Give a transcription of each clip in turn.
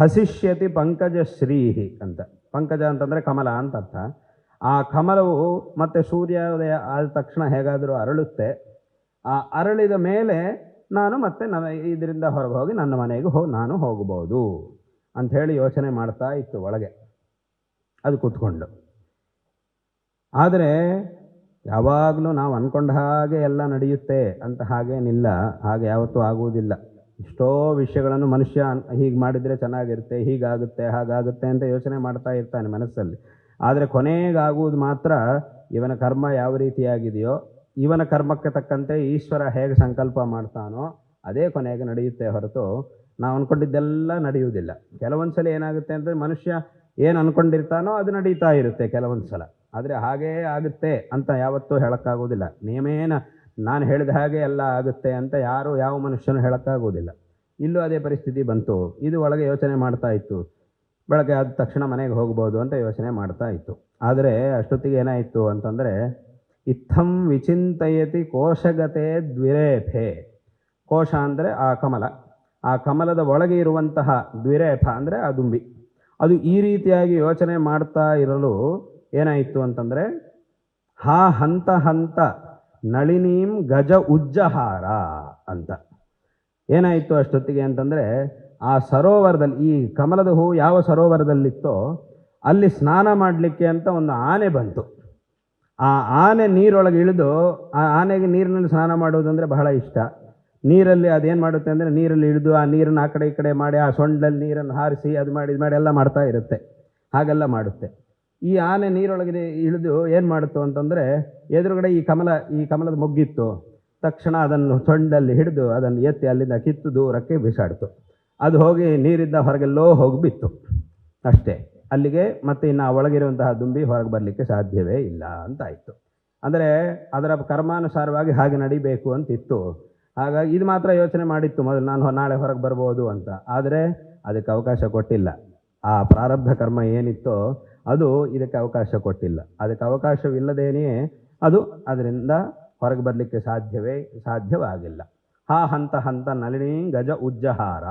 ಹಸಿಷ್ಯತಿ ಪಂಕಜ ಶ್ರೀಹಿ ಅಂತ. ಪಂಕಜ ಅಂತಂದರೆ ಕಮಲ ಅಂತ ಅರ್ಥ. ಆ ಕಮಲವು ಮತ್ತೆ ಸೂರ್ಯೋದಯ ಆದ ತಕ್ಷಣ ಹೇಗಾದರೂ ಅರಳುತ್ತೆ. ಆ ಅರಳಿದ ಮೇಲೆ ನಾನು ಮತ್ತೆ ನನ್ನ ಇದರಿಂದ ಹೊರಗೆ ಹೋಗಿ ನನ್ನ ಮನೆಗೆ ಹೋ, ನಾನು ಹೋಗಬಹುದು ಅಂಥೇಳಿ ಯೋಚನೆ ಮಾಡ್ತಾ ಇತ್ತು ಒಳಗೆ. ಅದು ಕೂತ್ಕೊಂಡು. ಆದರೆ ಯಾವಾಗಲೂ ನಾವು ಅಂದ್ಕೊಂಡ ಹಾಗೆ ಎಲ್ಲ ನಡೆಯುತ್ತೆ ಅಂತ ಹಾಗೇನಿಲ್ಲ. ಹಾಗೆ ಯಾವತ್ತೂ ಆಗುವುದಿಲ್ಲ. ಎಷ್ಟೋ ವಿಷಯಗಳನ್ನು ಮನುಷ್ಯ ಹೀಗೆ ಮಾಡಿದರೆ ಚೆನ್ನಾಗಿರುತ್ತೆ, ಹೀಗಾಗುತ್ತೆ, ಹಾಗಾಗುತ್ತೆ ಅಂತ ಯೋಚನೆ ಮಾಡ್ತಾ ಇರ್ತಾನೆ ಮನಸ್ಸಲ್ಲಿ. ಆದರೆ ಕೊನೆಗಾಗುವುದು ಮಾತ್ರ ಇವನ ಕರ್ಮ ಯಾವ ರೀತಿಯಾಗಿದೆಯೋ, ಇವನ ಕರ್ಮಕ್ಕೆ ತಕ್ಕಂತೆ ಈಶ್ವರ ಹೇಗೆ ಸಂಕಲ್ಪ ಮಾಡ್ತಾನೋ, ಅದೇ ಕೊನೆಗೆ ನಡೆಯುತ್ತೆ ಹೊರತು ನಾವು ಅಂದ್ಕೊಂಡಿದ್ದೆಲ್ಲ ನಡೆಯುವುದಿಲ್ಲ. ಕೆಲವೊಂದು ಸಲ ಏನಾಗುತ್ತೆ ಅಂದರೆ ಮನುಷ್ಯ ಏನು ಅಂದ್ಕೊಂಡಿರ್ತಾನೋ ಅದು ನಡೀತಾ ಇರುತ್ತೆ ಕೆಲವೊಂದು ಸಲ ಆದರೆ ಹಾಗೇ ಆಗುತ್ತೆ ಅಂತ ಯಾವತ್ತೂ ಹೇಳೋಕ್ಕಾಗೋದಿಲ್ಲ ನಿಯಮೇನ ನಾನು ಹೇಳಿದ ಹಾಗೆ ಎಲ್ಲ ಆಗುತ್ತೆ ಅಂತ ಯಾರು ಯಾವ ಮನುಷ್ಯನು ಹೇಳೋಕ್ಕಾಗೋದಿಲ್ಲ ಇಲ್ಲೂ ಅದೇ ಪರಿಸ್ಥಿತಿ ಬಂತು. ಇದು ಒಳಗೆ ಯೋಚನೆ ಮಾಡ್ತಾ ಇತ್ತು. ಬೆಳಗ್ಗೆ ಆದ ತಕ್ಷಣ ಮನೆಗೆ ಹೋಗ್ಬೋದು ಅಂತ ಯೋಚನೆ ಮಾಡ್ತಾ ಇತ್ತು. ಆದರೆ ಅಷ್ಟೊತ್ತಿಗೆ ಏನಾಯಿತು ಅಂತಂದರೆ, ಇತ್ತಂ ವಿಚಿಂತಯತಿ ಕೋಶಗತೆ ದ್ವಿರೇಫೆ. ಕೋಶ ಅಂದರೆ ಆ ಕಮಲ. ಆ ಕಮಲದ ಒಳಗೆ ಇರುವಂತಹ ದ್ವಿರೇಫ ಅಂದರೆ ಆ ದುಂಬಿ. ಅದು ಈ ರೀತಿಯಾಗಿ ಯೋಚನೆ ಮಾಡ್ತಾ ಇರಲು ಏನಾಯಿತು ಅಂತಂದರೆ, ಹಾ ಹಂತ ಹಂತ ನಳಿನೀಂ ಗಜ ಉಜ್ಜಹಾರ ಅಂತ. ಏನಾಯಿತು ಅಷ್ಟೊತ್ತಿಗೆ ಅಂತಂದರೆ ಆ ಸರೋವರದಲ್ಲಿ, ಈ ಕಮಲದ ಹೂವು ಯಾವ ಸರೋವರದಲ್ಲಿತ್ತೋ ಅಲ್ಲಿ ಸ್ನಾನ ಮಾಡಲಿಕ್ಕೆ ಅಂತ ಒಂದು ಆನೆ ಬಂತು. ಆ ಆನೆ ನೀರೊಳಗೆ ಇಳಿದು, ಆ ಆನೆಗೆ ನೀರಿನಲ್ಲಿ ಸ್ನಾನ ಮಾಡೋದಂದರೆ ಬಹಳ ಇಷ್ಟ. ನೀರಲ್ಲಿ ಅದೇನು ಮಾಡುತ್ತೆ ಅಂದರೆ ನೀರಲ್ಲಿ ಇಳಿದು, ಆ ನೀರನ್ನು ಆ ಕಡೆ ಈ ಕಡೆ ಮಾಡಿ, ಆ ಸೊಂಡಲ್ಲಿ ನೀರನ್ನು ಹಾರಿಸಿ, ಅದು ಮಾಡಿ, ಇದು ಮಾಡಿ ಎಲ್ಲ ಮಾಡ್ತಾ ಇರುತ್ತೆ. ಹಾಗೆಲ್ಲ ಮಾಡುತ್ತೆ. ಈ ಆನೆ ನೀರೊಳಗಡೆ ಇಳಿದು ಏನು ಮಾಡಿತು ಅಂತಂದರೆ ಎದುರುಗಡೆ ಈ ಕಮಲ, ಈ ಕಮಲದ ಮೊಗ್ಗಿತ್ತು. ತಕ್ಷಣ ಅದನ್ನು ಸೊಂಡಲ್ಲಿ ಹಿಡಿದು ಅದನ್ನು ಎತ್ತಿ ಅಲ್ಲಿಂದ ಕಿತ್ತು ದೂರಕ್ಕೆ ಬಿಸಾಡ್ತು. ಅದು ಹೋಗಿ ನೀರಿಂದ ಹೊರಗೆಲ್ಲೋ ಹೋಗಿ ಬಿತ್ತು. ಅಷ್ಟೇ. ಅಲ್ಲಿಗೆ ಮತ್ತೆ ಇನ್ನು ಒಳಗಿರುವಂತಹ ದುಂಬಿ ಹೊರಗೆ ಬರಲಿಕ್ಕೆ ಸಾಧ್ಯವೇ ಇಲ್ಲ ಅಂತಾಯಿತು. ಅಂದರೆ ಅದರ ಕರ್ಮಾನುಸಾರವಾಗಿ ಹಾಗೆ ನಡಿಬೇಕು ಅಂತಿತ್ತು. ಹಾಗಾಗಿ ಇದು ಮಾತ್ರ ಯೋಚನೆ ಮಾಡಿತ್ತು ಮೊದಲು, ನಾನು ನಾಳೆ ಹೊರಗೆ ಬರ್ಬೋದು ಅಂತ. ಆದರೆ ಅದಕ್ಕೆ ಅವಕಾಶ ಕೊಟ್ಟಿಲ್ಲ. ಆ ಪ್ರಾರಬ್ಧ ಕರ್ಮ ಏನಿತ್ತೋ ಅದು ಇದಕ್ಕೆ ಅವಕಾಶ ಕೊಟ್ಟಿಲ್ಲ. ಅದಕ್ಕೆ ಅವಕಾಶವಿಲ್ಲದೇನೆಯೇ ಅದು ಅದರಿಂದ ಹೊರಗೆ ಬರಲಿಕ್ಕೆ ಸಾಧ್ಯವೇ, ಸಾಧ್ಯವಾಗಿಲ್ಲ. ಹಾ ಹಂತ ಹಂತ ನಳಿನಿ ಗಜ ಉಜ್ಜಹಾರ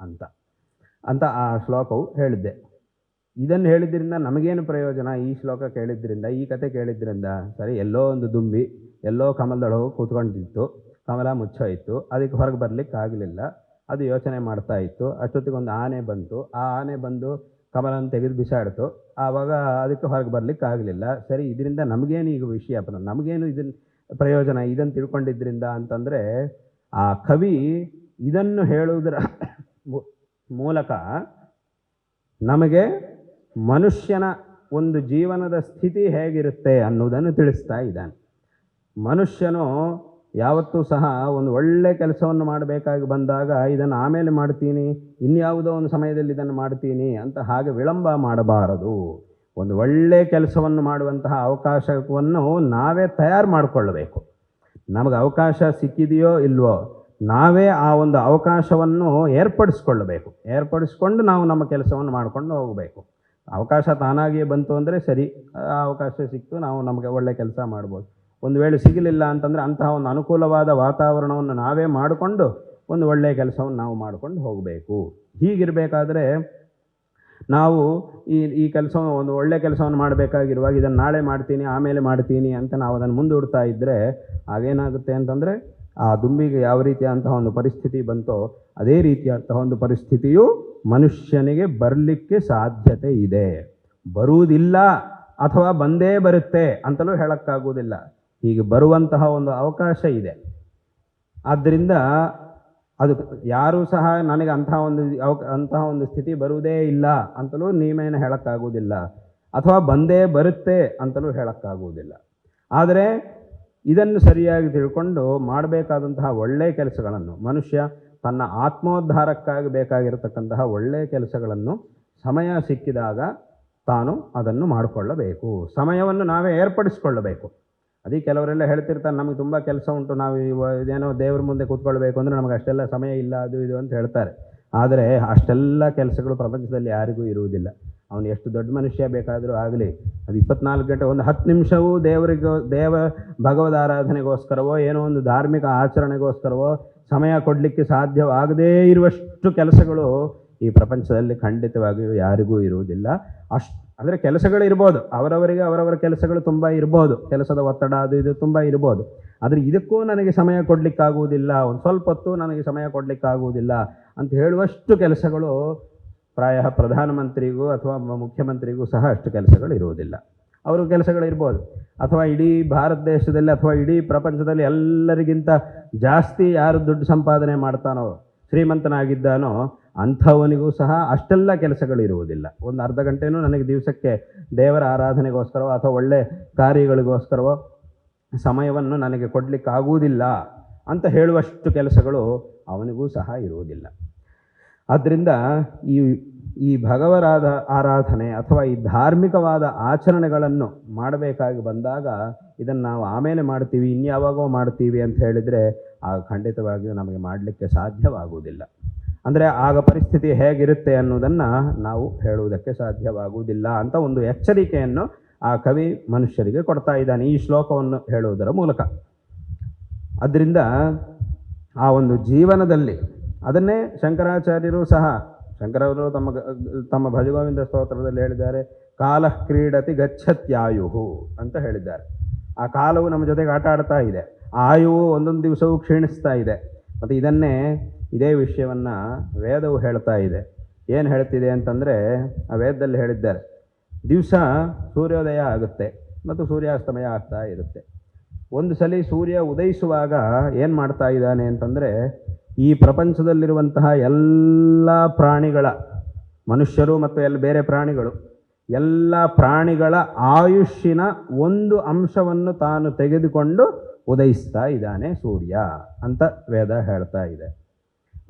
ಅಂತ ಅಂತ ಆ ಶ್ಲೋಕವು ಹೇಳಿದ್ದೆ. ಇದನ್ನು ಹೇಳಿದ್ರಿಂದ ನಮಗೇನು ಪ್ರಯೋಜನ? ಈ ಶ್ಲೋಕ ಕೇಳಿದ್ರಿಂದ, ಈ ಕತೆ ಕೇಳಿದ್ರಿಂದ ಸರಿ, ಎಲ್ಲೋ ಒಂದು ದುಂಬಿ, ಎಲ್ಲೋ ಕಮಲದೊಳಗೆ ಕೂತ್ಕೊಂಡಿತ್ತು, ಕಮಲ ಮುಚ್ಚೋಯಿತು, ಅದಕ್ಕೆ ಹೊರಗೆ ಬರಲಿಕ್ಕೆ ಆಗಲಿಲ್ಲ ಅದು ಯೋಚನೆ ಮಾಡ್ತಾ ಇತ್ತು ಅಷ್ಟೊತ್ತಿಗೆ ಒಂದು ಆನೆ ಬಂತು, ಆ ಆನೆ ಬಂದು ಕಮಲನ ತೆಗೆದು ಬಿಸಾಡ್ತು ಆವಾಗ ಅದಕ್ಕೆ ಹೊರಗೆ ಬರಲಿಕ್ಕೆ ಆಗಲಿಲ್ಲ. ಸರಿ, ಇದರಿಂದ ನಮಗೇನು ಈಗ ವಿಷಯ ಪ್ರ- ನಮಗೇನು ಇದನ್ನು ಪ್ರಯೋಜನ ಇದನ್ನು ತಿಳ್ಕೊಂಡಿದ್ದರಿಂದ ಅಂತಂದರೆ, ಆ ಕವಿ ಇದನ್ನು ಹೇಳುವುದರ ಮೂಲಕ ನಮಗೆ ಮನುಷ್ಯನ ಒಂದು ಜೀವನದ ಸ್ಥಿತಿ ಹೇಗಿರುತ್ತೆ ಅನ್ನೋದನ್ನು ತಿಳಿಸ್ತಾ ಇದ್ದಾನೆ. ಮನುಷ್ಯನು ಯಾವತ್ತೂ ಸಹ ಒಂದು ಒಳ್ಳೆ ಕೆಲಸವನ್ನು ಮಾಡಬೇಕಾಗಿ ಬಂದಾಗ ಇದನ್ನು ಆಮೇಲೆ ಮಾಡ್ತೀನಿ, ಇನ್ಯಾವುದೋ ಒಂದು ಸಮಯದಲ್ಲಿ ಇದನ್ನು ಮಾಡ್ತೀನಿ ಅಂತ ಹಾಗೆ ವಿಳಂಬ ಮಾಡಬಾರದು. ಒಂದು ಒಳ್ಳೆ ಕೆಲಸವನ್ನು ಮಾಡುವಂತಹ ಅವಕಾಶವನ್ನು ನಾವೇ ತಯಾರು ಮಾಡಿಕೊಳ್ಳಬೇಕು. ನಮಗೆ ಅವಕಾಶ ಸಿಕ್ಕಿದೆಯೋ ಇಲ್ವೋ, ನಾವೇ ಆ ಒಂದು ಅವಕಾಶವನ್ನು ಏರ್ಪಡಿಸ್ಕೊಳ್ಳಬೇಕು. ಏರ್ಪಡಿಸ್ಕೊಂಡು ನಾವು ನಮ್ಮ ಕೆಲಸವನ್ನು ಮಾಡಿಕೊಂಡು ಹೋಗಬೇಕು. ಅವಕಾಶ ತಾನಾಗಿಯೇ ಬಂತು ಅಂದರೆ ಸರಿ, ಆ ಅವಕಾಶ ಸಿಕ್ತು, ನಾವು ನಮಗೆ ಒಳ್ಳೆ ಕೆಲಸ ಮಾಡ್ಬೋದು. ಒಂದು ವೇಳೆ ಸಿಗಲಿಲ್ಲ ಅಂತಂದರೆ ಅಂತಹ ಒಂದು ಅನುಕೂಲವಾದ ವಾತಾವರಣವನ್ನು ನಾವೇ ಮಾಡಿಕೊಂಡು ಒಂದು ಒಳ್ಳೆಯ ಕೆಲಸವನ್ನು ನಾವು ಮಾಡಿಕೊಂಡು ಹೋಗಬೇಕು. ಹೀಗಿರಬೇಕಾದ್ರೆ ನಾವು ಈ ಈ ಕೆಲಸ, ಒಂದು ಒಳ್ಳೆಯ ಕೆಲಸವನ್ನು ಮಾಡಬೇಕಾಗಿರುವಾಗ ಇದನ್ನು ನಾಳೆ ಮಾಡ್ತೀನಿ, ಆಮೇಲೆ ಮಾಡ್ತೀನಿ ಅಂತ ನಾವು ಅದನ್ನು ಮುಂದೂಡ್ತಾ ಇದ್ದರೆ ಆಗೇನಾಗುತ್ತೆ ಅಂತಂದರೆ ಆ ದುಂಬಿಗೆ ಯಾವ ರೀತಿಯ ಅಂತಹ ಒಂದು ಪರಿಸ್ಥಿತಿ ಬಂತೋ ಅದೇ ರೀತಿಯಾದಂತಹ ಒಂದು ಪರಿಸ್ಥಿತಿಯು ಮನುಷ್ಯನಿಗೆ ಬರಲಿಕ್ಕೆ ಸಾಧ್ಯತೆ ಇದೆ. ಬರುವುದಿಲ್ಲ ಅಥವಾ ಬಂದೇ ಬರುತ್ತೆ ಅಂತಲೂ ಹೇಳೋಕ್ಕಾಗುವುದಿಲ್ಲ. ಹೀಗೆ ಬರುವಂತಹ ಒಂದು ಅವಕಾಶ ಇದೆ. ಆದ್ದರಿಂದ ಅದು ಯಾರೂ ಸಹ ನನಗೆ ಅಂತಹ ಒಂದು ಅವಕ ಅಂತಹ ಒಂದು ಸ್ಥಿತಿ ಬರುವುದೇ ಇಲ್ಲ ಅಂತಲೂ ನೀವೇನು ಹೇಳೋಕ್ಕಾಗುವುದಿಲ್ಲ. ಅಥವಾ ಬಂದೇ ಬರುತ್ತೆ ಅಂತಲೂ ಹೇಳೋಕ್ಕಾಗುವುದಿಲ್ಲ. ಆದರೆ ಇದನ್ನು ಸರಿಯಾಗಿ ತಿಳ್ಕೊಂಡು ಮಾಡಬೇಕಾದಂತಹ ಒಳ್ಳೆಯ ಕೆಲಸಗಳನ್ನು, ಮನುಷ್ಯ ತನ್ನ ಆತ್ಮೋದ್ಧಾರಕ್ಕಾಗಿ ಬೇಕಾಗಿರತಕ್ಕಂತಹ ಒಳ್ಳೆಯ ಕೆಲಸಗಳನ್ನು ಸಮಯ ಸಿಕ್ಕಿದಾಗ ತಾನು ಅದನ್ನು ಮಾಡಿಕೊಳ್ಳಬೇಕು. ಸಮಯವನ್ನು ನಾವೇ ಏರ್ಪಡಿಸಿಕೊಳ್ಳಬೇಕು. ಅದೇ ಕೆಲವರೆಲ್ಲ ಹೇಳ್ತಿರ್ತಾರೆ, ನಮಗೆ ತುಂಬ ಕೆಲಸ ಉಂಟು, ನಾವು ಇದೇನೋ ದೇವ್ರ ಮುಂದೆ ಕೂತ್ಕೊಳ್ಬೇಕು ಅಂದರೆ ನಮಗೆ ಅಷ್ಟೆಲ್ಲ ಸಮಯ ಇಲ್ಲ, ಅದು ಇದು ಅಂತ ಹೇಳ್ತಾರೆ. ಆದರೆ ಅಷ್ಟೆಲ್ಲ ಕೆಲಸಗಳು ಪ್ರಪಂಚದಲ್ಲಿ ಯಾರಿಗೂ ಇರುವುದಿಲ್ಲ. ಅವನು ಎಷ್ಟು ದೊಡ್ಡ ಮನುಷ್ಯ ಬೇಕಾದರೂ ಆಗಲಿ, ಅದು ಇಪ್ಪತ್ನಾಲ್ಕು ಗಂಟೆ, ಒಂದು ಹತ್ತು ನಿಮಿಷವೂ ದೇವರಿಗೋ, ದೇವ ಭಗವದ್ ಆರಾಧನೆಗೋಸ್ಕರವೋ, ಏನೋ ಒಂದು ಧಾರ್ಮಿಕ ಆಚರಣೆಗೋಸ್ಕರವೋ ಸಮಯ ಕೊಡಲಿಕ್ಕೆ ಸಾಧ್ಯವಾಗದೇ ಇರುವಷ್ಟು ಕೆಲಸಗಳು ಈ ಪ್ರಪಂಚದಲ್ಲಿ ಖಂಡಿತವಾಗಿಯೂ ಯಾರಿಗೂ ಇರುವುದಿಲ್ಲ. ಅಷ್ಟು ಅಂದರೆ ಕೆಲಸಗಳು ಇರ್ಬೋದು. ಅವರವರಿಗೆ ಅವರವರ ಕೆಲಸಗಳು ತುಂಬ ಇರ್ಬೋದು. ಕೆಲಸದ ಒತ್ತಡ ಅದು ಇದು ತುಂಬ ಇರ್ಬೋದು. ಆದರೆ ಇದಕ್ಕೂ ನನಗೆ ಸಮಯ ಕೊಡಲಿಕ್ಕಾಗುವುದಿಲ್ಲ. ಒಂದು ಸ್ವಲ್ಪ ಹೊತ್ತು ನನಗೆ ಸಮಯ ಕೊಡಲಿಕ್ಕಾಗುವುದಿಲ್ಲ ಅಂತ ಹೇಳುವಷ್ಟು ಕೆಲಸಗಳು ಪ್ರಾಯ ಪ್ರಧಾನಮಂತ್ರಿಗೂ ಅಥವಾ ಮುಖ್ಯಮಂತ್ರಿಗೂ ಸಹ ಅಷ್ಟು ಕೆಲಸಗಳು ಇರುವುದಿಲ್ಲ. ಅವರು ಕೆಲಸಗಳು ಇರ್ಬೋದು. ಅಥವಾ ಇಡೀ ಭಾರತ ದೇಶದಲ್ಲಿ ಅಥವಾ ಇಡೀ ಪ್ರಪಂಚದಲ್ಲಿ ಎಲ್ಲರಿಗಿಂತ ಜಾಸ್ತಿ ಯಾರು ದುಡ್ಡು ಸಂಪಾದನೆ ಮಾಡ್ತಾನೋ ಶ್ರೀಮಂತನಾಗಿದ್ದಾನೋ ಅಂಥವನಿಗೂ ಸಹ ಅಷ್ಟೆಲ್ಲ ಕೆಲಸಗಳು ಇರುವುದಿಲ್ಲ ಒಂದು ಅರ್ಧ ಗಂಟೆನೂ ನನಗೆ ದಿವಸಕ್ಕೆ ದೇವರ ಆರಾಧನೆಗೋಸ್ಕರವೋ ಅಥವಾ ಒಳ್ಳೆ ಕಾರ್ಯಗಳಿಗೋಸ್ಕರವೋ ಸಮಯವನ್ನು ನನಗೆ ಕೊಡಲಿಕ್ಕಾಗುವುದಿಲ್ಲ ಅಂತ ಹೇಳುವಷ್ಟು ಕೆಲಸಗಳು ಅವನಿಗೂ ಸಹ ಇರುವುದಿಲ್ಲ. ಆದ್ದರಿಂದ ಈ ಈ ಭಗವರಾದ ಆರಾಧನೆ ಅಥವಾ ಈ ಧಾರ್ಮಿಕವಾದ ಆಚರಣೆಗಳನ್ನು ಮಾಡಬೇಕಾಗಿ ಬಂದಾಗ ಇದನ್ನು ನಾವು ಆಮೇಲೆ ಮಾಡ್ತೀವಿ, ಇನ್ಯಾವಾಗೋ ಮಾಡ್ತೀವಿ ಅಂತ ಹೇಳಿದರೆ ಆಗ ಖಂಡಿತವಾಗಿಯೂ ನಮಗೆ ಮಾಡಲಿಕ್ಕೆ ಸಾಧ್ಯವಾಗುವುದಿಲ್ಲ. ಅಂದರೆ ಆಗ ಪರಿಸ್ಥಿತಿ ಹೇಗಿರುತ್ತೆ ಅನ್ನೋದನ್ನು ನಾವು ಹೇಳುವುದಕ್ಕೆ ಸಾಧ್ಯವಾಗುವುದಿಲ್ಲ ಅಂತ ಒಂದು ಎಚ್ಚರಿಕೆಯನ್ನು ಆ ಕವಿ ಮನುಷ್ಯರಿಗೆ ಕೊಡ್ತಾ ಇದ್ದಾನೆ ಈ ಶ್ಲೋಕವನ್ನು ಹೇಳುವುದರ ಮೂಲಕ. ಅದರಿಂದ ಆ ಒಂದು ಜೀವನದಲ್ಲಿ ಅದನ್ನೇ ಶಂಕರಾಚಾರ್ಯರು ಸಹ, ಶಂಕರವರು ತಮ್ಮ ತಮ್ಮ ಭಜಗೋವಿಂದ ಸ್ತೋತ್ರದಲ್ಲಿ ಹೇಳಿದ್ದಾರೆ, ಕಾಲ ಕ್ರೀಡತಿ ಗಚ್ಚತ್ಯಾಯುಹು ಅಂತ ಹೇಳಿದ್ದಾರೆ. ಆ ಕಾಲವು ನಮ್ಮ ಜೊತೆಗೆ ಆಟ ಆಡ್ತಾ ಇದೆ. ಆಯುವು ಒಂದೊಂದು ದಿವಸವೂ ಕ್ಷೀಣಿಸ್ತಾ ಇದೆ. ಮತ್ತು ಇದನ್ನೇ ಇದೇ ವಿಷಯವನ್ನು ವೇದವು ಹೇಳ್ತಾ ಇದೆ. ಏನು ಹೇಳ್ತಿದೆ ಅಂತಂದರೆ, ಆ ವೇದದಲ್ಲಿ ಹೇಳಿದ್ದಾರೆ, ದಿವಸ ಸೂರ್ಯೋದಯ ಆಗುತ್ತೆ ಮತ್ತು ಸೂರ್ಯಾಸ್ತಮಯ ಆಗ್ತಾ ಇರುತ್ತೆ. ಒಂದು ಸಲ ಸೂರ್ಯ ಉದಯಿಸುವಾಗ ಏನು ಮಾಡ್ತಾ ಇದ್ದಾನೆ ಅಂತಂದರೆ, ಈ ಪ್ರಪಂಚದಲ್ಲಿರುವಂತಹ ಎಲ್ಲ ಪ್ರಾಣಿಗಳ, ಮನುಷ್ಯರು ಮತ್ತು ಎಲ್ಲ ಬೇರೆ ಪ್ರಾಣಿಗಳು, ಎಲ್ಲ ಪ್ರಾಣಿಗಳ ಆಯುಷ್ಯನ ಒಂದು ಅಂಶವನ್ನು ತಾನು ತೆಗೆದುಕೊಂಡು ಉದಯಿಸ್ತಾ ಇದ್ದಾನೆ ಸೂರ್ಯ ಅಂತ ವೇದ ಹೇಳ್ತಾ ಇದೆ.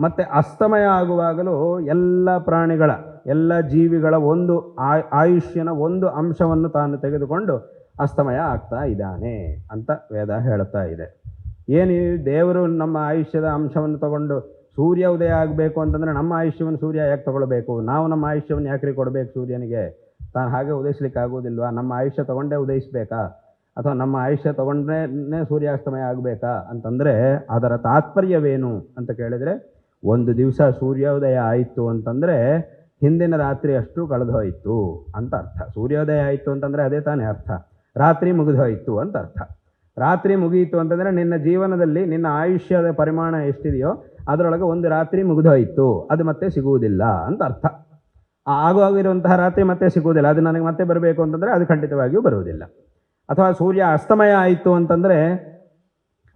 ಮತ್ತು ಅಸ್ತಮಯ ಆಗುವಾಗಲೂ ಎಲ್ಲ ಪ್ರಾಣಿಗಳ, ಎಲ್ಲ ಜೀವಿಗಳ ಒಂದು ಆಯ್ ಆಯುಷ್ಯನ ಒಂದು ಅಂಶವನ್ನು ತಾನು ತೆಗೆದುಕೊಂಡು ಅಸ್ತಮಯ ಆಗ್ತಾ ಇದ್ದಾನೆ ಅಂತ ವೇದ ಹೇಳ್ತಾ ಇದೆ. ಏನು ದೇವರು ನಮ್ಮ ಆಯುಷ್ಯದ ಅಂಶವನ್ನು ತಗೊಂಡು ಸೂರ್ಯ ಉದಯ ಆಗಬೇಕು ಅಂತಂದರೆ ನಮ್ಮ ಆಯುಷ್ಯವನ್ನು ಸೂರ್ಯ ಯಾಕೆ ತಗೊಳ್ಬೇಕು? ನಾವು ನಮ್ಮ ಆಯುಷ್ಯವನ್ನು ಯಾಕ್ರಿ ಕೊಡಬೇಕು ಸೂರ್ಯನಿಗೆ? ತಾನು ಹಾಗೆ ಉದಯಿಸ್ಲಿಕ್ಕೆ ಆಗೋದಿಲ್ವಾ ನಮ್ಮ ಆಯುಷ್ಯ ತಗೊಂಡೇ ಉದಯಿಸ್ಬೇಕಾ? ಅಥವಾ ನಮ್ಮ ಆಯುಷ್ಯ ತಗೊಂಡ್ರೇ ಸೂರ್ಯಾಸ್ತಮಯ ಆಗಬೇಕಾ ಅಂತಂದರೆ ಅದರ ತಾತ್ಪರ್ಯವೇನು ಅಂತ ಕೇಳಿದರೆ ಒಂದು ದಿವಸ ಸೂರ್ಯೋದಯ ಆಯಿತು ಅಂತಂದರೆ ಹಿಂದಿನ ರಾತ್ರಿ ಅಷ್ಟು ಕಳೆದು ಹೋಯಿತು ಅಂತ ಅರ್ಥ. ಸೂರ್ಯೋದಯ ಆಯಿತು ಅಂತಂದರೆ ಅದೇ ತಾನೇ ಅರ್ಥ. ರಾತ್ರಿ ಮುಗಿದು ಹೋಯಿತು ಅಂತ ಅರ್ಥ. ರಾತ್ರಿ ಮುಗಿಯಿತು ಅಂತಂದರೆ ನಿನ್ನ ಜೀವನದಲ್ಲಿ ನಿನ್ನ ಆಯುಷ್ಯದ ಪರಿಮಾಣ ಎಷ್ಟಿದೆಯೋ ಅದರೊಳಗೆ ಒಂದು ರಾತ್ರಿ ಮುಗಿದು ಹೋಯಿತು. ಅದು ಮತ್ತೆ ಸಿಗುವುದಿಲ್ಲ ಅಂತ ಅರ್ಥ. ಆಗುವಾಗಿರುವಂತಹ ರಾತ್ರಿ ಮತ್ತೆ ಸಿಗುವುದಿಲ್ಲ. ಅದು ನನಗೆ ಮತ್ತೆ ಬರಬೇಕು ಅಂತಂದರೆ ಅದು ಖಂಡಿತವಾಗಿಯೂ ಬರುವುದಿಲ್ಲ. ಅಥವಾ ಸೂರ್ಯ ಅಸ್ತಮಯ ಆಯಿತು ಅಂತಂದರೆ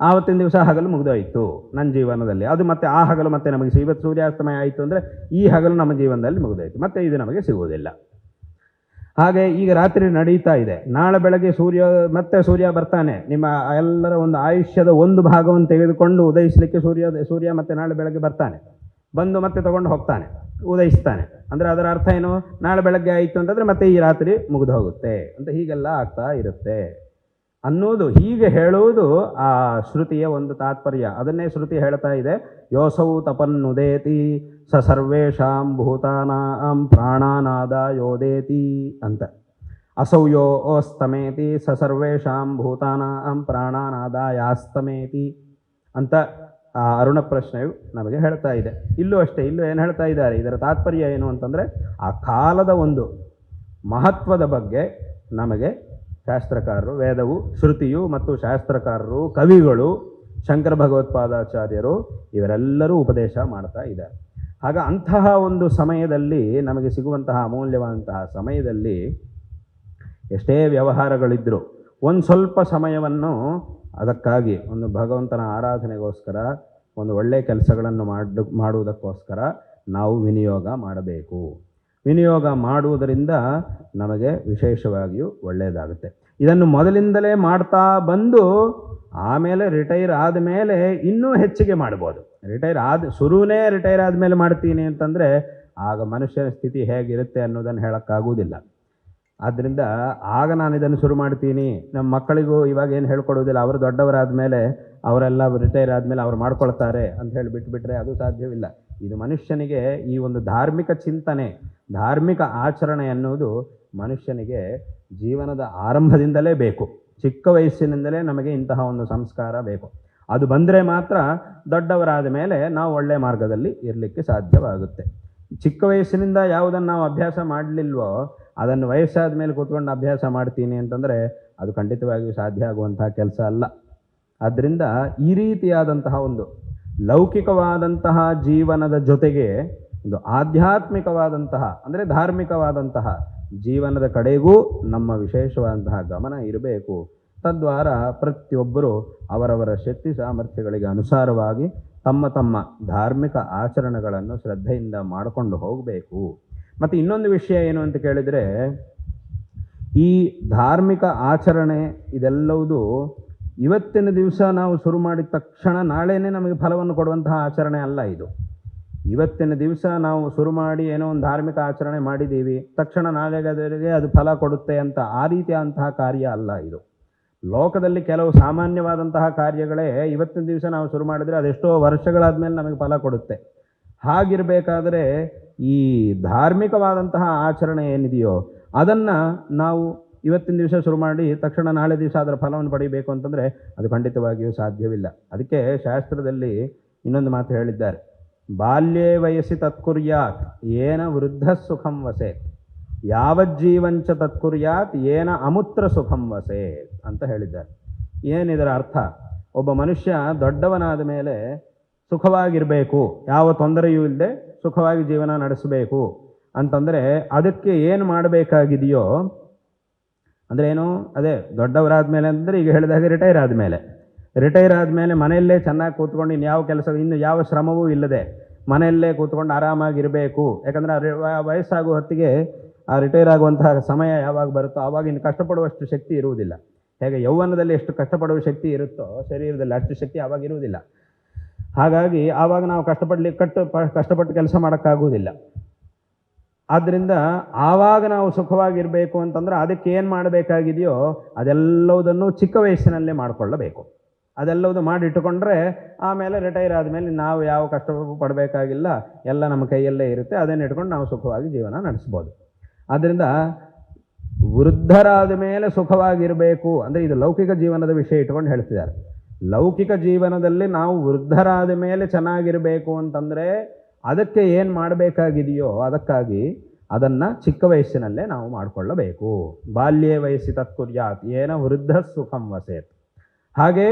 ಆವತ್ತಿನ ದಿವಸ ಹಗಲು ಮುಗಿದೋಯಿತು ನನ್ನ ಜೀವನದಲ್ಲಿ. ಅದು ಮತ್ತೆ ಆ ಹಗಲು ಮತ್ತೆ ನಮಗೆ ಇವತ್ತು ಸೂರ್ಯಾಸ್ತಮಯ ಆಯಿತು ಅಂದರೆ ಈ ಹಗಲು ನಮ್ಮ ಜೀವನದಲ್ಲಿ ಮುಗಿದೋಯ್ತು. ಮತ್ತೆ ಇದು ನಮಗೆ ಸಿಗುವುದಿಲ್ಲ. ಹಾಗೆ ಈಗ ರಾತ್ರಿ ನಡೀತಾ ಇದೆ. ನಾಳೆ ಬೆಳಗ್ಗೆ ಸೂರ್ಯ ಮತ್ತೆ ಸೂರ್ಯ ಬರ್ತಾನೆ. ನಿಮ್ಮ ಎಲ್ಲರ ಒಂದು ಆಯುಷ್ಯದ ಒಂದು ಭಾಗವನ್ನು ತೆಗೆದುಕೊಂಡು ಉದಯಿಸಲಿಕ್ಕೆ ಸೂರ್ಯ ಸೂರ್ಯ ಮತ್ತೆ ನಾಳೆ ಬೆಳಗ್ಗೆ ಬರ್ತಾನೆ. ಬಂದು ಮತ್ತೆ ತಗೊಂಡು ಹೋಗ್ತಾನೆ. ಉದಯಿಸ್ತಾನೆ. ಅಂದರೆ ಅದರ ಅರ್ಥ ಏನು? ನಾಳೆ ಬೆಳಗ್ಗೆ ಆಯಿತು ಅಂತಂದರೆ ಮತ್ತೆ ಈ ರಾತ್ರಿ ಮುಗಿದು ಹೋಗುತ್ತೆ ಅಂತ ಹೀಗೆಲ್ಲ ಆಗ್ತಾ ಇರುತ್ತೆ. ಅನ್ನೋದು ಹೀಗೆ ಹೇಳುವುದು ಆ ಶ್ರುತಿಯ ಒಂದು ತಾತ್ಪರ್ಯ. ಅದನ್ನೇ ಶ್ರುತಿ ಹೇಳ್ತಾ ಇದೆ. ಯೋಸೌ ತಪನ್ನುದೇತಿ, ಸ ಸರ್ವೇಷಾಂ ಭೂತಾನಾಂ ಪ್ರಾಣಾನಾದ ಯೋದೇತಿ ಅಂತ. ಅಸೌ ಯೋ ಓಸ್ತಮೇತಿ, ಸ ಸರ್ವೇಷಾಂ ಭೂತಾನಾಂ ಪ್ರಾಣಾನಾದಾಯಾಸ್ತಮೇತಿ ಅಂತ ಆ ಅರುಣ ಪ್ರಶ್ನೆಯು ನಮಗೆ ಹೇಳ್ತಾ ಇದೆ. ಇಲ್ಲೂ ಅಷ್ಟೇ, ಇಲ್ಲೂ ಏನು ಹೇಳ್ತಾ ಇದ್ದಾರೆ? ಇದರ ತಾತ್ಪರ್ಯ ಏನು ಅಂತಂದರೆ, ಆ ಕಾಲದ ಒಂದು ಮಹತ್ವದ ಬಗ್ಗೆ ನಮಗೆ ಶಾಸ್ತ್ರಕಾರರು, ವೇದವು, ಶ್ರುತಿಯು ಮತ್ತು ಶಾಸ್ತ್ರಕಾರರು, ಕವಿಗಳು, ಶಂಕರ ಭಗವತ್ಪಾದಾಚಾರ್ಯರು ಇವರೆಲ್ಲರೂ ಉಪದೇಶ ಮಾಡ್ತಾ ಇದ್ದಾರೆ. ಆಗ ಅಂತಹ ಒಂದು ಸಮಯದಲ್ಲಿ ನಮಗೆ ಸಿಗುವಂತಹ ಅಮೂಲ್ಯವಾದಂತಹ ಸಮಯದಲ್ಲಿ ಎಷ್ಟೇ ವ್ಯವಹಾರಗಳಿದ್ದರೂ ಒಂದು ಸ್ವಲ್ಪ ಸಮಯವನ್ನು ಅದಕ್ಕಾಗಿ ಒಂದು ಭಗವಂತನ ಆರಾಧನೆಗೋಸ್ಕರ, ಒಂದು ಒಳ್ಳೆಯ ಕೆಲಸಗಳನ್ನು ಮಾಡ, ಮಾಡುವುದಕ್ಕೋಸ್ಕರ ನಾವು ವಿನಿಯೋಗ ಮಾಡಬೇಕು. ವಿನಿಯೋಗ ಮಾಡುವುದರಿಂದ ನಮಗೆ ವಿಶೇಷವಾಗಿಯೂ ಒಳ್ಳೆಯದಾಗುತ್ತೆ. ಇದನ್ನು ಮೊದಲಿಂದಲೇ ಮಾಡ್ತಾ ಬಂದು, ಆಮೇಲೆ ರಿಟೈರ್ ಆದಮೇಲೆ ಇನ್ನೂ ಹೆಚ್ಚಿಗೆ ಮಾಡ್ಬೋದು. ರಿಟೈರ್ ಆದ ಶುರುವೇ ರಿಟೈರ್ ಆದಮೇಲೆ ಮಾಡ್ತೀನಿ ಅಂತಂದರೆ, ಆಗ ಮನುಷ್ಯನ ಸ್ಥಿತಿ ಹೇಗಿರುತ್ತೆ ಅನ್ನೋದನ್ನು ಹೇಳೋಕ್ಕಾಗುವುದಿಲ್ಲ. ಆದ್ದರಿಂದ ಆಗ ನಾನು ಇದನ್ನು ಶುರು ಮಾಡ್ತೀನಿ. ನಮ್ಮ ಮಕ್ಕಳಿಗೂ ಇವಾಗ ಏನು ಹೇಳ್ಕೊಡೋದಿಲ್ಲ. ಅವರು ದೊಡ್ಡವರಾದ ಮೇಲೆ ಅವರೆಲ್ಲ ರಿಟೈರ್ ಆದಮೇಲೆ ಅವ್ರು ಮಾಡ್ಕೊಳ್ತಾರೆ ಅಂತ ಹೇಳಿ ಬಿಟ್ಟುಬಿಟ್ರೆ ಅದು ಸಾಧ್ಯವಿಲ್ಲ. ಇದು ಮನುಷ್ಯನಿಗೆ ಈ ಒಂದು ಧಾರ್ಮಿಕ ಚಿಂತನೆ, ಧಾರ್ಮಿಕ ಆಚರಣೆ ಅನ್ನೋದು ಮನುಷ್ಯನಿಗೆ ಜೀವನದ ಆರಂಭದಿಂದಲೇ ಬೇಕು. ಚಿಕ್ಕ ವಯಸ್ಸಿನಿಂದಲೇ ನಮಗೆ ಇಂತಹ ಒಂದು ಸಂಸ್ಕಾರ ಬೇಕು. ಅದು ಬಂದರೆ ಮಾತ್ರ ದೊಡ್ಡವರಾದ ಮೇಲೆ ನಾವು ಒಳ್ಳೆಯ ಮಾರ್ಗದಲ್ಲಿ ಇರಲಿಕ್ಕೆ ಸಾಧ್ಯವಾಗುತ್ತೆ. ಚಿಕ್ಕ ವಯಸ್ಸಿನಿಂದ ಯಾವುದನ್ನು ನಾವು ಅಭ್ಯಾಸ ಮಾಡಲಿಲ್ವೋ ಅದನ್ನು ವಯಸ್ಸಾದ ಮೇಲೆ ಕೂತ್ಕೊಂಡು ಅಭ್ಯಾಸ ಮಾಡ್ತೀನಿ ಅಂತಂದರೆ ಅದು ಖಂಡಿತವಾಗಿಯೂ ಸಾಧ್ಯ ಆಗುವಂತಹ ಕೆಲಸ ಅಲ್ಲ. ಆದ್ದರಿಂದ ಈ ರೀತಿಯಾದಂತಹ ಒಂದು ಲೌಕಿಕವಾದಂತಹ ಜೀವನದ ಜೊತೆಗೆ ಒಂದು ಆಧ್ಯಾತ್ಮಿಕವಾದಂತಹ, ಅಂದರೆ ಧಾರ್ಮಿಕವಾದಂತಹ ಜೀವನದ ಕಡೆಗೂ ನಮ್ಮ ವಿಶೇಷವಾದಂತಹ ಗಮನ ಇರಬೇಕು. ತದ್ವಾರ ಪ್ರತಿಯೊಬ್ಬರು ಅವರವರ ಶಕ್ತಿ ಸಾಮರ್ಥ್ಯಗಳಿಗೆ ಅನುಸಾರವಾಗಿ ತಮ್ಮ ತಮ್ಮ ಧಾರ್ಮಿಕ ಆಚರಣೆಗಳನ್ನು ಶ್ರದ್ಧೆಯಿಂದ ಮಾಡಿಕೊಂಡು ಹೋಗಬೇಕು. ಮತ್ತು ಇನ್ನೊಂದು ವಿಷಯ ಏನು ಅಂತ ಕೇಳಿದರೆ, ಈ ಧಾರ್ಮಿಕ ಆಚರಣೆ ಇದೆಲ್ಲವುದು ಇವತ್ತಿನ ದಿವಸ ನಾವು ಶುರು ಮಾಡಿದ ತಕ್ಷಣ ನಾಳೆನೇ ನಮಗೆ ಫಲವನ್ನು ಕೊಡುವಂತಹ ಆಚರಣೆ ಅಲ್ಲ ಇದು. ಇವತ್ತಿನ ದಿವಸ ನಾವು ಶುರು ಮಾಡಿ ಏನೋ ಒಂದು ಧಾರ್ಮಿಕ ಆಚರಣೆ ಮಾಡಿದ್ದೀವಿ, ತಕ್ಷಣ ನಾಳೆಗೆ ಅದು ಫಲ ಕೊಡುತ್ತೆ ಅಂತ ಆ ರೀತಿಯಾದಂತಹ ಕಾರ್ಯ ಅಲ್ಲ ಇದು. ಲೋಕದಲ್ಲಿ ಕೆಲವು ಸಾಮಾನ್ಯವಾದಂತಹ ಕಾರ್ಯಗಳೇ ಇವತ್ತಿನ ದಿವಸ ನಾವು ಶುರು ಮಾಡಿದರೆ ಅದೆಷ್ಟೋ ವರ್ಷಗಳಾದ್ಮೇಲೆ ನಮಗೆ ಫಲ ಕೊಡುತ್ತೆ. ಹಾಗಿರಬೇಕಾದ್ರೆ ಈ ಧಾರ್ಮಿಕವಾದಂತಹ ಆಚರಣೆ ಏನಿದೆಯೋ ಅದನ್ನು ನಾವು ಇವತ್ತಿನ ದಿವಸ ಶುರು ಮಾಡಿ ತಕ್ಷಣ ನಾಳೆ ದಿವಸ ಅದರ ಫಲವನ್ನು ಪಡೆಯಬೇಕು ಅಂತಂದರೆ ಅದು ಖಂಡಿತವಾಗಿಯೂ ಸಾಧ್ಯವಿಲ್ಲ. ಅದಕ್ಕೆ ಶಾಸ್ತ್ರದಲ್ಲಿ ಇನ್ನೊಂದು ಮಾತು ಹೇಳಿದ್ದಾರೆ. ಬಾಲ್ಯೇ ವಯಸ್ಸಿ ತತ್ಕುರ್ಯಾತ್, ಏನ ವೃದ್ಧ ಸುಖಂ ವಸೆ ಯಾವಜ್ಜೀವಂಚ ತತ್ಕುರ್ಯಾತ್, ಏನ ಅಮುತ್ರ ಸುಖಂ ವಸೆ ಅಂತ ಹೇಳಿದ್ದಾರೆ. ಏನಿದರ ಅರ್ಥ? ಒಬ್ಬ ಮನುಷ್ಯ ದೊಡ್ಡವನಾದ ಮೇಲೆ ಸುಖವಾಗಿರಬೇಕು. ಯಾವ ತೊಂದರೆಯೂ ಇಲ್ಲದೆ ಸುಖವಾಗಿ ಜೀವನ ನಡೆಸಬೇಕು ಅಂತಂದರೆ ಅದಕ್ಕೆ ಏನು ಮಾಡಬೇಕಾಗಿದೆಯೋ, ಅಂದರೆ ಏನು, ಅದೇ ದೊಡ್ಡವರಾದ ಮೇಲೆ ಅಂದರೆ ಈಗ ಹೇಳಿದಾಗ ರಿಟೈರ್ ಆದಮೇಲೆ. ರಿಟೈರ್ ಆದಮೇಲೆ ಮನೆಯಲ್ಲೇ ಚೆನ್ನಾಗಿ ಕೂತ್ಕೊಂಡು ಇನ್ನು ಯಾವ ಕೆಲಸ ಇನ್ನು ಯಾವ ಶ್ರಮವೂ ಇಲ್ಲದೆ ಮನೆಯಲ್ಲೇ ಕೂತ್ಕೊಂಡು ಆರಾಮಾಗಿರಬೇಕು. ಯಾಕಂದರೆ ವಯಸ್ಸಾಗುವ ಹೊತ್ತಿಗೆ ಆ ರಿಟೈರ್ ಆಗುವಂತಹ ಸಮಯ ಯಾವಾಗ ಬರುತ್ತೋ ಆವಾಗ ಇನ್ನು ಕಷ್ಟಪಡುವಷ್ಟು ಶಕ್ತಿ ಇರುವುದಿಲ್ಲ. ಹೇಗೆ ಯೌವನದಲ್ಲಿ ಎಷ್ಟು ಕಷ್ಟಪಡುವ ಶಕ್ತಿ ಇರುತ್ತೋ, ಶರೀರದಲ್ಲಿ ಅಷ್ಟು ಶಕ್ತಿ ಆವಾಗ ಇರುವುದಿಲ್ಲ. ಹಾಗಾಗಿ ಆವಾಗ ನಾವು ಕಷ್ಟಪಡಲಿ, ಕಟ್ಟು ಕಷ್ಟಪಟ್ಟು ಕೆಲಸ ಮಾಡೋಕ್ಕಾಗುವುದಿಲ್ಲ. ಆದ್ದರಿಂದ ಆವಾಗ ನಾವು ಸುಖವಾಗಿರಬೇಕು ಅಂತಂದ್ರೆ ಅದಕ್ಕೆ ಏನು ಮಾಡಬೇಕಾಗಿದೆಯೋ ಅದೆಲ್ಲವುದನ್ನು ಚಿಕ್ಕ ವಯಸ್ಸಿನಲ್ಲೇ ಮಾಡಿಕೊಳ್ಳಬೇಕು. ಅದೆಲ್ಲವುದು ಮಾಡಿಟ್ಟುಕೊಂಡ್ರೆ ಆಮೇಲೆ ರಿಟೈರ್ ಆದಮೇಲೆ ನಾವು ಯಾವ ಕಷ್ಟ ಪಡಬೇಕಾಗಿಲ್ಲ, ಎಲ್ಲ ನಮ್ಮ ಕೈಯಲ್ಲೇ ಇರುತ್ತೆ, ಅದನ್ನು ಇಟ್ಕೊಂಡು ನಾವು ಸುಖವಾಗಿ ಜೀವನ ನಡೆಸ್ಬೋದು. ಆದ್ದರಿಂದ ವೃದ್ಧರಾದ ಮೇಲೆ ಸುಖವಾಗಿರಬೇಕು, ಅಂದರೆ ಇದು ಲೌಕಿಕ ಜೀವನದ ವಿಷಯ ಇಟ್ಕೊಂಡು ಹೇಳ್ತಿದ್ದಾರೆ. ಲೌಕಿಕ ಜೀವನದಲ್ಲಿ ನಾವು ವೃದ್ಧರಾದ ಮೇಲೆ ಚೆನ್ನಾಗಿರಬೇಕು ಅಂತಂದರೆ ಅದಕ್ಕೆ ಏನು ಮಾಡಬೇಕಾಗಿದೆಯೋ ಅದಕ್ಕಾಗಿ ಅದನ್ನು ಚಿಕ್ಕ ವಯಸ್ಸಿನಲ್ಲೇ ನಾವು ಮಾಡಿಕೊಳ್ಳಬೇಕು. ಬಾಲ್ಯ ವಯಸ್ಸಿ ತತ್ಕುರ್ಯಾತ್, ಏನ ವೃದ್ಧ ಸುಖಂ ವಸೇತ್. ಹಾಗೆ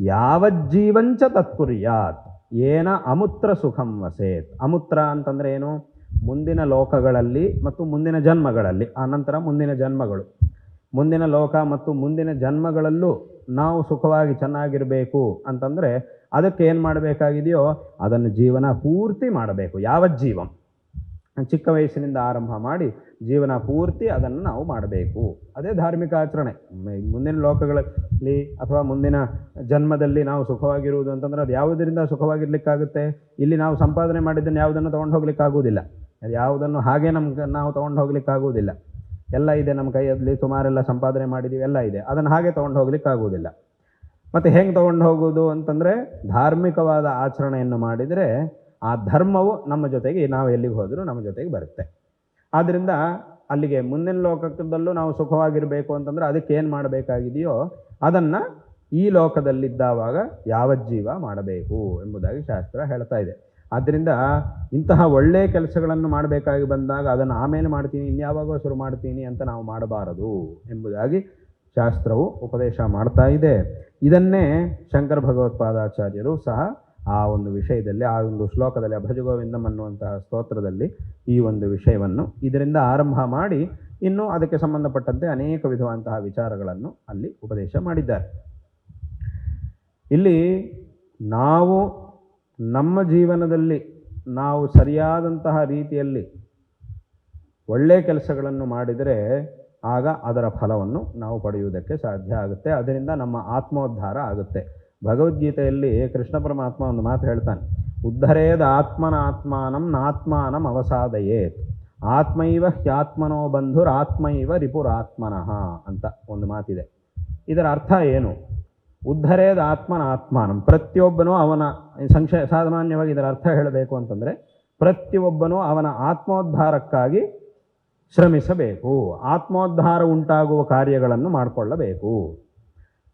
ಯಾವಜ್ಜೀವಂಚ ತತ್ಕುರ್ಯಾತ್, ಏನ ಅಮುತ್ರ ಸುಖಂ ವಸೇತ್. ಅಮುತ್ರ ಅಂತಂದ್ರೆ ಏನು? ಮುಂದಿನ ಲೋಕಗಳಲ್ಲಿ ಮತ್ತು ಮುಂದಿನ ಜನ್ಮಗಳಲ್ಲಿ, ಆನಂತರ ಮುಂದಿನ ಜನ್ಮಗಳು. ಮುಂದಿನ ಲೋಕ ಮತ್ತು ಮುಂದಿನ ಜನ್ಮಗಳಲ್ಲೂ ನಾವು ಸುಖವಾಗಿ ಚೆನ್ನಾಗಿರಬೇಕು ಅಂತಂದರೆ ಅದಕ್ಕೆ ಏನು ಮಾಡಬೇಕಾಗಿದೆಯೋ ಅದನ್ನು ಜೀವನ ಪೂರ್ತಿ ಮಾಡಬೇಕು. ಯಾವ ಜೀವಂ? ಚಿಕ್ಕ ವಯಸ್ಸಿನಿಂದ ಆರಂಭ ಮಾಡಿ ಜೀವನ ಪೂರ್ತಿ ಅದನ್ನು ನಾವು ಮಾಡಬೇಕು. ಅದೇ ಧಾರ್ಮಿಕ ಆಚರಣೆ. ಮುಂದಿನ ಲೋಕಗಳಲ್ಲಿ ಅಥವಾ ಮುಂದಿನ ಜನ್ಮದಲ್ಲಿ ನಾವು ಸುಖವಾಗಿರುವುದು ಅಂತಂದ್ರೆ ಅದು ಯಾವುದರಿಂದ ಸುಖವಾಗಿರ್ಲಿಕ್ಕಾಗುತ್ತೆ? ಇಲ್ಲಿ ನಾವು ಸಂಪಾದನೆ ಮಾಡಿದ್ದನ್ನು ಯಾವುದನ್ನು ತೊಗೊಂಡು ಹೋಗ್ಲಿಕ್ಕಾಗುವುದಿಲ್ಲ. ಅದು ಯಾವುದನ್ನು ಹಾಗೆ ನಮ್ಗೆ ನಾವು ತೊಗೊಂಡು ಹೋಗ್ಲಿಕ್ಕಾಗುವುದಿಲ್ಲ. ಎಲ್ಲ ಇದೆ ನಮ್ಮ ಕೈಯಲ್ಲಿ, ಸುಮಾರೆಲ್ಲ ಸಂಪಾದನೆ ಮಾಡಿದ್ದೀವಿ ಎಲ್ಲ ಇದೆ. ಅದನ್ನು ಹಾಗೆ ತೊಗೊಂಡು ಹೋಗ್ಲಿಕ್ಕಾಗುವುದಿಲ್ಲ ಮತ್ತು ಹೆಂಗೆ ತೊಗೊಂಡು ಹೋಗೋದು ಅಂತಂದರೆ, ಧಾರ್ಮಿಕವಾದ ಆಚರಣೆಯನ್ನು ಮಾಡಿದರೆ, ಆ ಧರ್ಮವು ನಮ್ಮ ಜೊತೆಗೆ, ನಾವು ಎಲ್ಲಿಗೆ ಹೋದರೂ ನಮ್ಮ ಜೊತೆಗೆ ಬರುತ್ತೆ. ಆದ್ದರಿಂದ ಅಲ್ಲಿಗೆ ಮುಂದಿನ ಲೋಕದಲ್ಲೂ ನಾವು ಸುಖವಾಗಿರಬೇಕು ಅಂತಂದರೆ, ಅದಕ್ಕೆ ಏನು ಮಾಡಬೇಕಾಗಿದೆಯೋ, ಅದನ್ನು ಈ ಲೋಕದಲ್ಲಿದ್ದಾವಾಗ ಯಾವ ಜೀವ ಮಾಡಬೇಕು ಎಂಬುದಾಗಿ ಶಾಸ್ತ್ರ ಹೇಳ್ತಾ ಇದೆ. ಆದ್ದರಿಂದ ಇಂತಹ ಒಳ್ಳೆಯ ಕೆಲಸಗಳನ್ನು ಮಾಡಬೇಕಾಗಿ ಬಂದಾಗ ಅದನ್ನು ಆಮೇಲೆ ಮಾಡ್ತೀನಿ ಇನ್ಯಾವಾಗೋ ಶುರು ಮಾಡ್ತೀನಿ ಅಂತ ನಾವು ಮಾಡಬಾರದು ಎಂಬುದಾಗಿ ಶಾಸ್ತ್ರವು ಉಪದೇಶ ಮಾಡ್ತಾ ಇದೆ. ಇದನ್ನೇ ಶಂಕರ ಭಗವತ್ಪಾದಾಚಾರ್ಯರು ಸಹ ಆ ಒಂದು ವಿಷಯದಲ್ಲಿ, ಆ ಒಂದು ಶ್ಲೋಕದಲ್ಲಿ ಅಭಜಗೋವಿಂದಂ ಅನ್ನುವಂತಹ ಸ್ತೋತ್ರದಲ್ಲಿ ಈ ಒಂದು ವಿಷಯವನ್ನು ಇದರಿಂದ ಆರಂಭ ಮಾಡಿ ಇನ್ನು ಅದಕ್ಕೆ ಸಂಬಂಧಪಟ್ಟಂತೆ ಅನೇಕ ವಿಧವಾದಂತಹ ವಿಚಾರಗಳನ್ನು ಅಲ್ಲಿ ಉಪದೇಶ ಮಾಡಿದ್ದಾರೆ. ಇಲ್ಲಿ ನಾವು ನಮ್ಮ ಜೀವನದಲ್ಲಿ ನಾವು ಸರಿಯಾದಂತಹ ರೀತಿಯಲ್ಲಿ ಒಳ್ಳೆಯ ಕೆಲಸಗಳನ್ನು ಮಾಡಿದರೆ ಆಗ ಅದರ ಫಲವನ್ನು ನಾವು ಪಡೆಯುವುದಕ್ಕೆ ಸಾಧ್ಯ ಆಗುತ್ತೆ. ಅದರಿಂದ ನಮ್ಮ ಆತ್ಮೋದ್ಧಾರ ಆಗುತ್ತೆ. ಭಗವದ್ಗೀತೆಯಲ್ಲಿ ಕೃಷ್ಣ ಪರಮಾತ್ಮ ಒಂದು ಮಾತು ಹೇಳ್ತಾನೆ, ಉದ್ಧರೇದ ಆತ್ಮನ ಆತ್ಮಾನಂ ನಾತ್ಮಾನಂ ಅವಸಾದಯೇತ್. ಆತ್ಮೈವ ಹ್ಯಾತ್ಮನೋ ಬಂಧುರ್ ಆತ್ಮೈವ ರಿಪುರಾತ್ಮನಃ ಅಂತ ಒಂದು ಮಾತಿದೆ. ಇದರ ಅರ್ಥ ಏನು? ಉದ್ಧರೇದ ಆತ್ಮನ ಆತ್ಮಾನಂ. ಪ್ರತಿಯೊಬ್ಬನೂ ಅವನ ಸಂಕ್ಷ ಸಾಮಾನ್ಯವಾಗಿ ಇದರ ಅರ್ಥ ಹೇಳಬೇಕು ಅಂತಂದರೆ ಪ್ರತಿಯೊಬ್ಬನೂ ಅವನ ಆತ್ಮೋದ್ಧಾರಕ್ಕಾಗಿ ಶ್ರಮಿಸಬೇಕು. ಆತ್ಮೋದ್ಧಾರ ಉಂಟಾಗುವ ಕಾರ್ಯಗಳನ್ನು ಮಾಡಿಕೊಳ್ಳಬೇಕು.